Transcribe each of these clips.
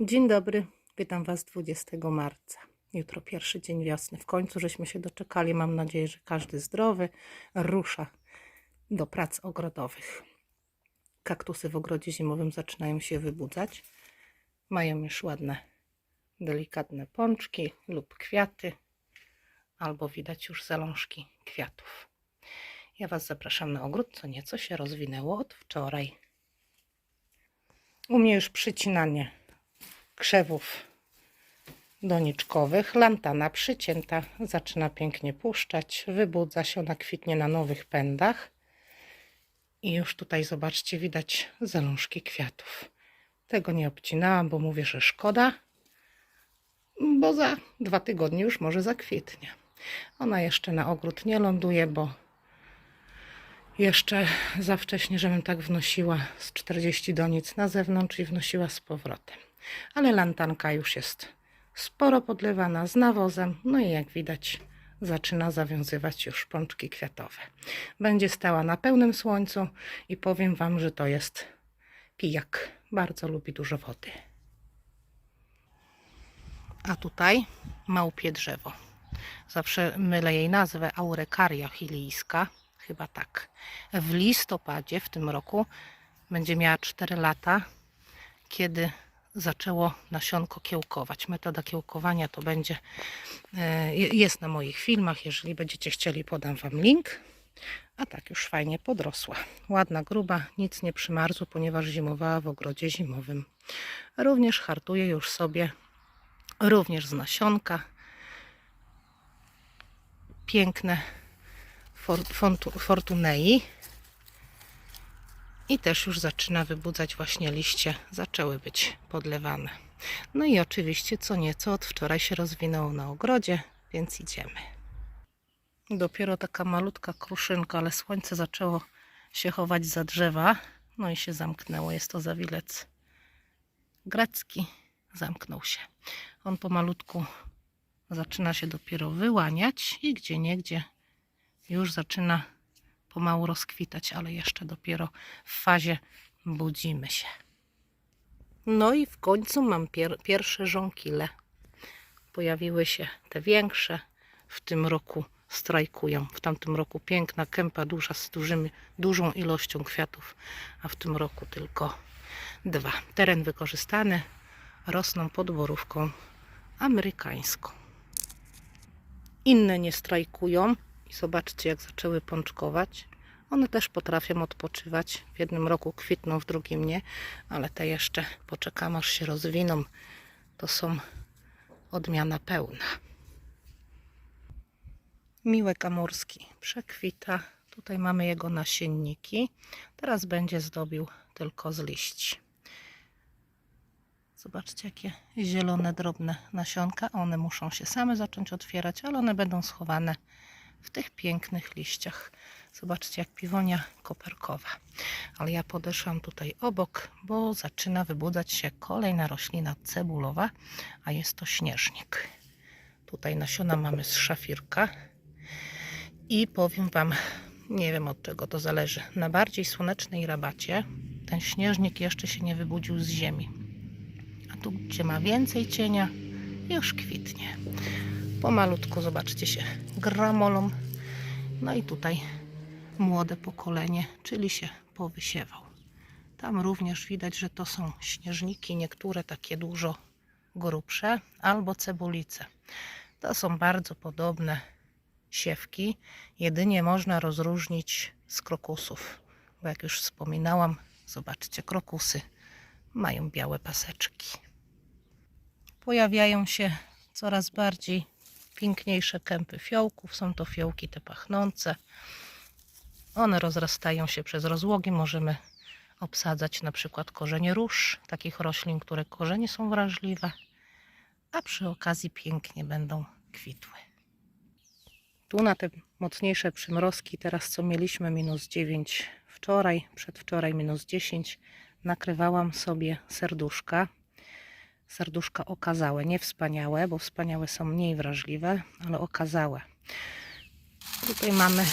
Dzień dobry, witam Was 20 marca. Jutro pierwszy dzień wiosny. W końcu żeśmy się doczekali. Mam nadzieję, że każdy zdrowy rusza do prac ogrodowych. Kaktusy w ogrodzie zimowym zaczynają się wybudzać. Mają już ładne, delikatne pączki lub kwiaty, albo widać już zalążki kwiatów. Ja Was zapraszam na ogród, co nieco się rozwinęło od wczoraj. U mnie już przycinanie krzewów doniczkowych. Lantana przycięta, zaczyna pięknie puszczać, wybudza się, ona kwitnie na nowych pędach. I już tutaj zobaczcie, widać zalążki kwiatów. Tego nie obcinałam, bo mówię, że szkoda, bo za dwa tygodnie już może zakwitnie. Ona jeszcze na ogród nie ląduje, bo jeszcze za wcześnie, żebym tak wnosiła z 40 donic na zewnątrz i wnosiła z powrotem. Ale lantanka już jest sporo podlewana z nawozem, no i jak widać zaczyna zawiązywać już pączki kwiatowe. Będzie stała na pełnym słońcu i powiem Wam, że to jest pijak. Bardzo lubi dużo wody. A tutaj małpie drzewo. Zawsze mylę jej nazwę Aurekaria chilijska. Chyba tak. W listopadzie w tym roku będzie miała 4 lata, kiedy zaczęło nasionko kiełkować. Metoda kiełkowania to będzie, e, jest na moich filmach. Jeżeli będziecie chcieli, podam Wam link. A tak już fajnie podrosła. Ładna, gruba, nic nie przymarzło, ponieważ zimowała w ogrodzie zimowym. Również hartuje już sobie, również z nasionka. Piękne Fortunei. I też już zaczyna wybudzać właśnie liście, zaczęły być podlewane. No i oczywiście co nieco od wczoraj się rozwinęło na ogrodzie, więc idziemy. Dopiero taka malutka kruszynka, ale słońce zaczęło się chować za drzewa. No i się zamknęło. Jest to zawilec grecki. Zamknął się. On pomalutku zaczyna się dopiero wyłaniać i gdzie niegdzie już zaczyna pomału rozkwitać, ale jeszcze dopiero w fazie budzimy się. No i w końcu mam pier pierwsze żonkile. Pojawiły się te większe. W tym roku strajkują. W tamtym roku piękna kępa duża z dużymi, dużą ilością kwiatów, a w tym roku tylko dwa. Teren wykorzystany rosną pod borówką amerykańską. Inne nie strajkują i zobaczcie jak zaczęły pączkować. One też potrafią odpoczywać. W jednym roku kwitną, w drugim nie, ale te jeszcze poczekam aż się rozwiną. To są odmiana pełna. Miłek amurski przekwita. Tutaj mamy jego nasienniki. Teraz będzie zdobił tylko z liści. Zobaczcie, jakie zielone, drobne nasionka. One muszą się same zacząć otwierać, ale one będą schowane w tych pięknych liściach. Zobaczcie, jak piwonia koperkowa. Ale ja podeszłam tutaj obok, bo zaczyna wybudzać się kolejna roślina cebulowa, a jest to śnieżnik. Tutaj nasiona mamy z szafirka. I powiem Wam, nie wiem od czego to zależy. Na bardziej słonecznej rabacie ten śnieżnik jeszcze się nie wybudził z ziemi. A tu, gdzie ma więcej cienia, już kwitnie. Pomalutku, zobaczcie się, gramolą. No i tutaj młode pokolenie, czyli się powysiewał. Tam również widać, że to są śnieżniki, niektóre takie dużo grubsze, albo cebulice. To są bardzo podobne siewki, jedynie można rozróżnić z krokusów. Bo jak już wspominałam, zobaczcie, krokusy mają białe paseczki. Pojawiają się coraz bardziej piękniejsze kępy fiołków. Są to fiołki te pachnące. One rozrastają się przez rozłogi. Możemy obsadzać na przykład korzenie róż, takich roślin, które korzenie są wrażliwe, a przy okazji pięknie będą kwitły. Tu na te mocniejsze przymrozki, teraz co mieliśmy minus 9 wczoraj, przedwczoraj minus 10, nakrywałam sobie serduszka. Serduszka okazałe, nie wspaniałe, bo wspaniałe są mniej wrażliwe, ale okazałe. Tutaj mamy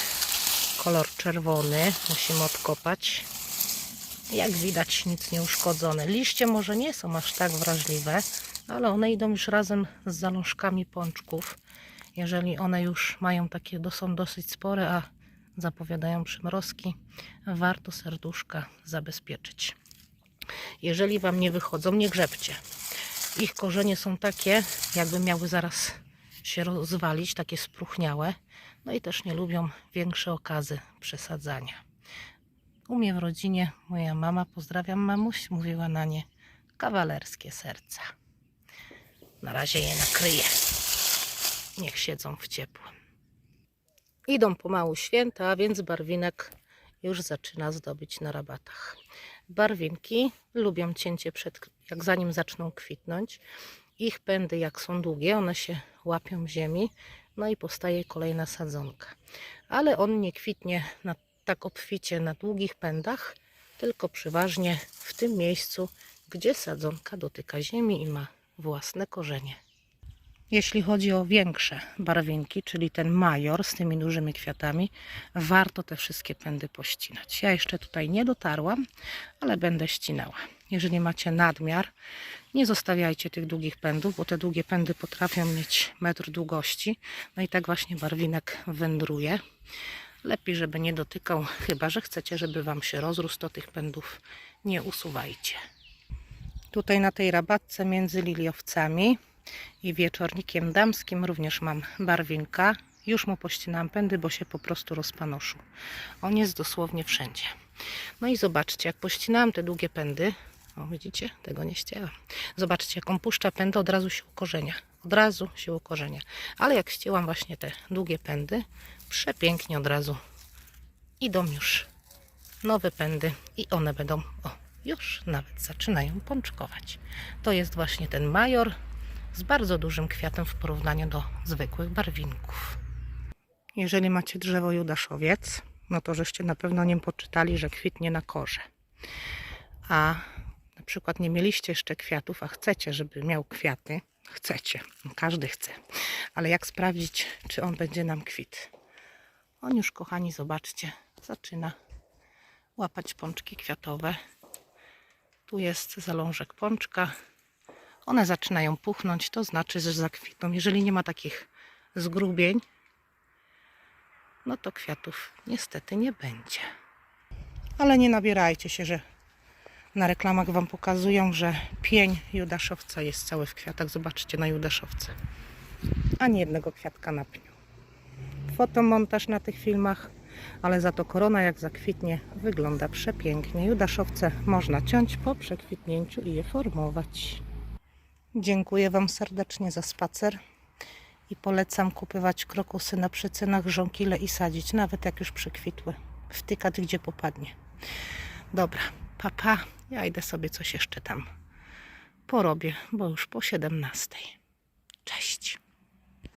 kolor czerwony, musimy odkopać. Jak widać nic nie uszkodzone. Liście może nie są aż tak wrażliwe, ale one idą już razem z zalążkami pączków. Jeżeli one już mają takie, są dosyć spore, a zapowiadają przymrozki, warto serduszka zabezpieczyć. Jeżeli Wam nie wychodzą, nie grzebcie. Ich korzenie są takie, jakby miały zaraz się rozwalić, takie spruchniałe. No i też nie lubią większe okazy przesadzania. U mnie w rodzinie moja mama, pozdrawiam mamuś, mówiła na nie kawalerskie serca. Na razie je nakryję. Niech siedzą w ciepłym. Idą pomału święta, a więc barwinek już zaczyna zdobyć na rabatach. Barwinki lubią cięcie przed, jak zanim zaczną kwitnąć. Ich pędy jak są długie, one się łapią w ziemi, no i powstaje kolejna sadzonka. Ale on nie kwitnie na, tak obficie na długich pędach, tylko przeważnie w tym miejscu, gdzie sadzonka dotyka ziemi i ma własne korzenie. Jeśli chodzi o większe barwinki, czyli ten major z tymi dużymi kwiatami, warto te wszystkie pędy pościnać. Ja jeszcze tutaj nie dotarłam, ale będę ścinała. Jeżeli macie nadmiar, nie zostawiajcie tych długich pędów, bo te długie pędy potrafią mieć metr długości. No i tak właśnie barwinek wędruje. Lepiej, żeby nie dotykał, chyba że chcecie, żeby Wam się rozrósł, to tych pędów nie usuwajcie. Tutaj na tej rabatce między liliowcami i wieczornikiem damskim również mam barwinka. Już mu pościnałam pędy, bo się po prostu rozpanoszył. On jest dosłownie wszędzie. No i zobaczcie, jak pościnałam te długie pędy, o widzicie, tego nie ścięłam. Zobaczcie, jak on puszcza pędy, od razu się ukorzenia. Od razu się ukorzenia. Ale jak ścięłam właśnie te długie pędy, przepięknie od razu idą już nowe pędy i one będą, o, już nawet zaczynają pączkować. To jest właśnie ten major z bardzo dużym kwiatem w porównaniu do zwykłych barwinków. Jeżeli macie drzewo judaszowiec, no to żeście na pewno nie poczytali, że kwitnie na korze. A na przykład nie mieliście jeszcze kwiatów, a chcecie, żeby miał kwiaty, chcecie, no każdy chce, ale jak sprawdzić, czy on będzie nam kwit? On już, kochani, zobaczcie, zaczyna łapać pączki kwiatowe. Tu jest zalążek pączka. One zaczynają puchnąć, to znaczy, że zakwitną. Jeżeli nie ma takich zgrubień, no to kwiatów niestety nie będzie. Ale nie nabierajcie się, że na reklamach Wam pokazują, że pień judaszowca jest cały w kwiatach. Zobaczcie na judaszowce. Ani jednego kwiatka na pniu. Fotomontaż na tych filmach, ale za to korona jak zakwitnie wygląda przepięknie. Judaszowce można ciąć po przekwitnięciu i je formować. Dziękuję Wam serdecznie za spacer i polecam kupywać krokusy na przecenach żonkile i sadzić, nawet jak już przekwitły. Wtykać gdzie popadnie. Dobra, papa, ja idę sobie coś jeszcze tam porobię, bo już po 17. Cześć.